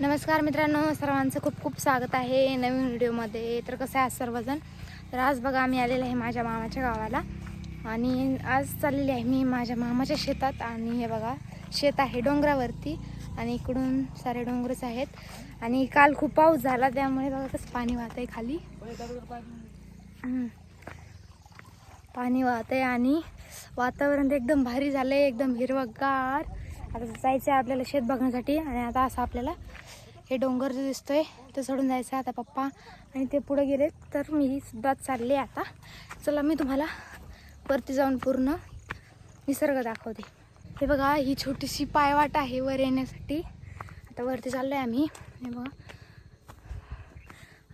नमस्कार मित्रांनो सर्वांचं खूप खूप स्वागत आहे नवीन व्हिडिओमध्ये. तर कसं आहे आज सर्वजण? तर आज बघा आम्ही आलेलो आहे माझ्या मामाच्या गावाला. आणि आज चाललेली आहे मी माझ्या मामाच्या शेतात. आणि हे बघा शेत आहे डोंगरावरती. आणि इकडून सारे डोंगरच आहेत. आणि काल खूप पाऊस झाला त्यामुळे बघा कसं पाणी वाहत आहे खाली पाणी वाहत आहे आणि वातावरण तर एकदम भारी झालं आहे एकदम हिरवगार. आता जायचं आहे आपल्याला शेत बघण्यासाठी आणि आता असं आपल्याला हे डोंगर जे दिसतोय ते सोडून जायचं आहे आता पप्पा. आणि ते पुढे गेले तर मी सुद्धा चालले आता. चला मी तुम्हाला वरती जाऊन पूर्ण निसर्ग दाखवते. हे बघा ही छोटीशी पायवाट आहे वर येण्यासाठी. आता वरती चाललो आहे आम्ही. हे बघा.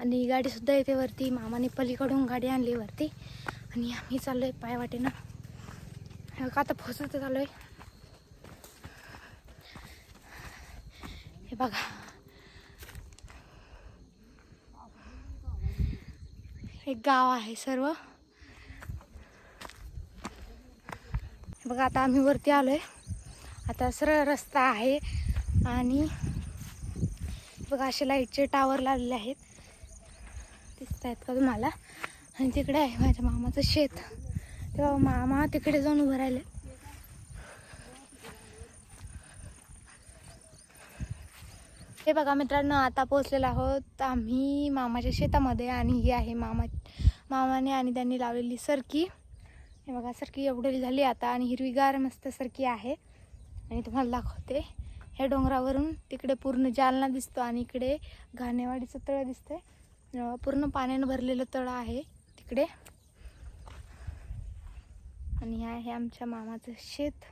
आणि ही गाडीसुद्धा येते वरती. मामाने पलीकडून गाडी आणली वरती. आणि आम्ही चाललो आहे पायवाटेनं. हे बघा आता पोचत चाललो आहे हे बघा. एक गाव आहे सर्व. बघा आता आम्ही वरती आलोय. आता सरळ रस्ता आहे आणि बघा असे लाईटचे टावर लागलेले आहेत. दिसत आहेत का तुम्हाला? आणि तिकडे आहे माझ्या मामाचं शेत. तेव्हा मामा तिकडे जाऊन उभं राहिले. हे बघा मित्रांनो आता पोहोचलेलो आहोत आम्ही मामाच्या शेतामध्ये आणि ही आहे मामा मामाने आणि त्यांनी लावलेली सरकी. हे बघा सरकी एवढी झाली आता आणि हिरवीगार मस्त सरकी आहे. आणि तुम्हाला दाखवते हे डोंगरावरून तिकडे पूर्ण जालना दिसतो आणि इकडे घाणेवाडीचं तळं दिसतंय. पूर्ण पाण्यानं भरलेलं तळं आहे तिकडे. आणि हे आहे आमच्या मामाचं शेत.